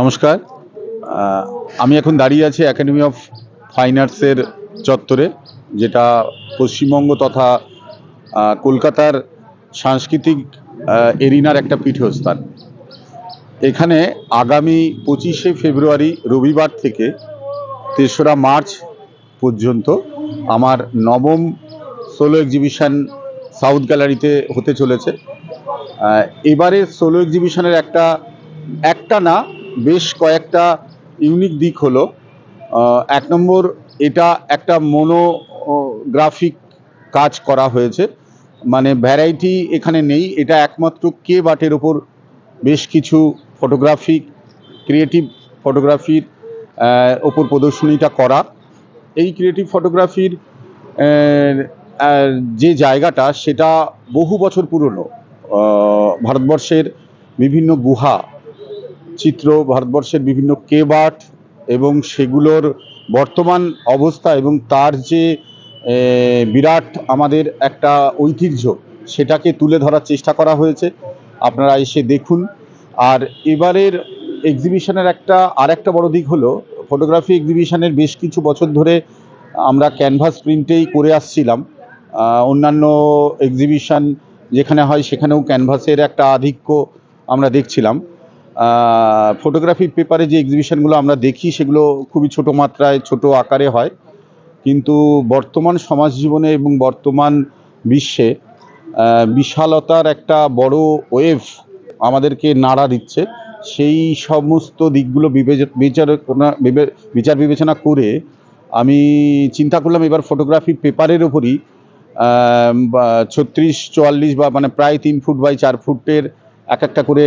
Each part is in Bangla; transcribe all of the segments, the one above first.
নমস্কার। আমি এখন দাঁড়িয়ে আছি একাডেমি অফ ফাইন আর্টসের চত্বরে, যেটা পশ্চিমবঙ্গ তথা কলকাতার সাংস্কৃতিক এরিনার একটা পীঠস্থান। এখানে আগামী পঁচিশে ফেব্রুয়ারি রবিবার থেকে তেসরা মার্চ পর্যন্ত আমার নবম সোলো এক্সিবিশন সাউথ গ্যালারিতে হতে চলেছে। এবারের সোলো এক্সিবিশনের একটা একটা না, বেশ কয়েকটা ইউনিক দিক হলো। এক নম্বর, এটা একটা মনোগ্রাফিক কাজ করা হয়েছে। মানে ভ্যারাইটি এখানে নেই, এটা একমাত্র কে বাটের ওপর বেশ কিছু ফটোগ্রাফিক ক্রিয়েটিভ ফটোগ্রাফির ওপর প্রদর্শনীটা করা। এই ক্রিয়েটিভ ফটোগ্রাফির যে জায়গাটা, সেটা বহু বছর পুরনো। ভারতবর্ষের বিভিন্ন গুহা, চিত্র, ভারতবর্ষের বিভিন্ন আর্ট এবং সেগুলোর বর্তমান অবস্থা এবং তার যে বিরাট আমাদের একটা ঐতিহ্য, সেটাকে তুলে ধরার চেষ্টা করা হয়েছে। আপনারা এসে দেখুন। আর এবারের এক্সিবিশনের একটা আর একটা বড় দিক হলো ফটোগ্রাফি এক্সিবিশনের বেশ কিছু বছর ধরে আমরা ক্যানভাস প্রিন্টেই করে আসছিলাম। অন্যান্য এক্সিবিশন যেখানে হয় সেখানেও ক্যানভাসের একটা আধিক্য আমরা দেখছিলাম। ফটোগ্রাফির পেপারে যে এক্সিবিশনগুলো আমরা দেখি সেগুলো খুবই ছোট মাত্রায়, ছোট আকারে হয়। কিন্তু বর্তমান সমাজ জীবনে এবং বর্তমান বিশ্বে বিশালতার একটা বড় ওয়েভ আমাদেরকে নাড়া দিচ্ছে। সেই সমস্ত দিকগুলো বিবে- বিচার বিবেচনা করে আমি চিন্তা করলাম এবার ফটোগ্রাফি পেপারের ওপরই ছত্রিশ, চুয়াল্লিশ বা মানে প্রায় তিন ফুট বাই চার ফুটের এক একটা করে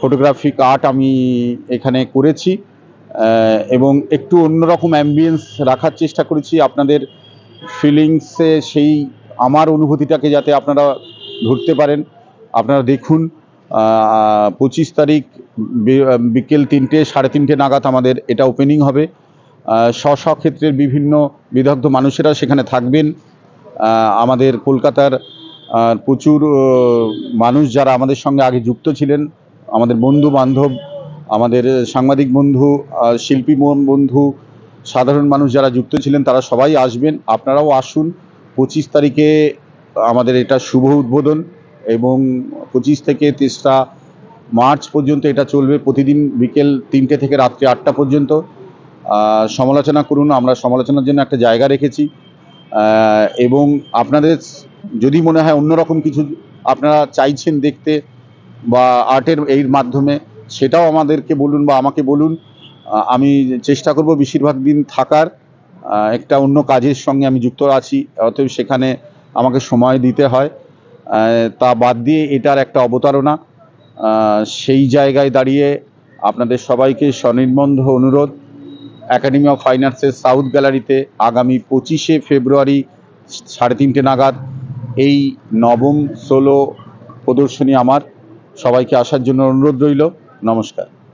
ফটোগ্রাফিক আর্ট আমি এখানে করেছি। এবং একটু অন্যরকম অ্যাম্বিয়েন্স রাখার চেষ্টা করেছি। আপনাদের ফিলিংসে সেই আমার অনুভূতিটাকে যাতে আপনারা ধরতে পারেন। আপনারা দেখুন পঁচিশ তারিখ বিকেল তিনটে, সাড়ে তিনটে নাগাদ আমাদের এটা ওপেনিং হবে। স্ব স্ব ক্ষেত্রের বিভিন্ন বিদগ্ধ মানুষেরা সেখানে থাকবেন। আমাদের কলকাতার প্রচুর মানুষ যারা আমাদের সঙ্গে আগে যুক্ত ছিলেন, আমাদের বন্ধু বান্ধব, আমাদের সাংবাদিক বন্ধু শিল্পী বন্ধু, সাধারণ মানুষ যারা যুক্ত ছিলেন, তারা সবাই আসবেন। আপনারাও আসুন। পঁচিশ তারিখে আমাদের এটা শুভ উদ্বোধন এবং পঁচিশ থেকে তেসরা মার্চ পর্যন্ত এটা চলবে প্রতিদিন বিকেল তিনটে থেকে রাত্রি আটটা পর্যন্ত। সমালোচনা করুন, আমরা সমালোচনার জন্য একটা জায়গা রেখেছি। এবং আপনাদের যদি মনে হয় অন্যরকম কিছু আপনারা চাইছেন দেখতে বা আর্টের এর মাধ্যমে, সেটাও আমাদেরকে বলুন বা আমাকে বলুন। আমি চেষ্টা করব বেশিরভাগ দিন থাকার। একটা অন্য কাজের সঙ্গে আমি যুক্ত আছি, অতএব সেখানে আমাকে সময় দিতে হয়। তা বাদ দিয়ে এটার একটা অবতারণা। সেই জায়গায় দাঁড়িয়ে আপনাদের সবাইকে স্বনির্বন্ধ অনুরোধ। একাডেমি অফ ফাইন আর্টসের সাউথ গ্যালারিতে আগামী পঁচিশে ফেব্রুয়ারি সাড়ে তিনটে নাগাদ এই নবম সোলো প্রদর্শনী আমার। সবাইকে আসার জন্য অনুরোধ রইল। নমস্কার।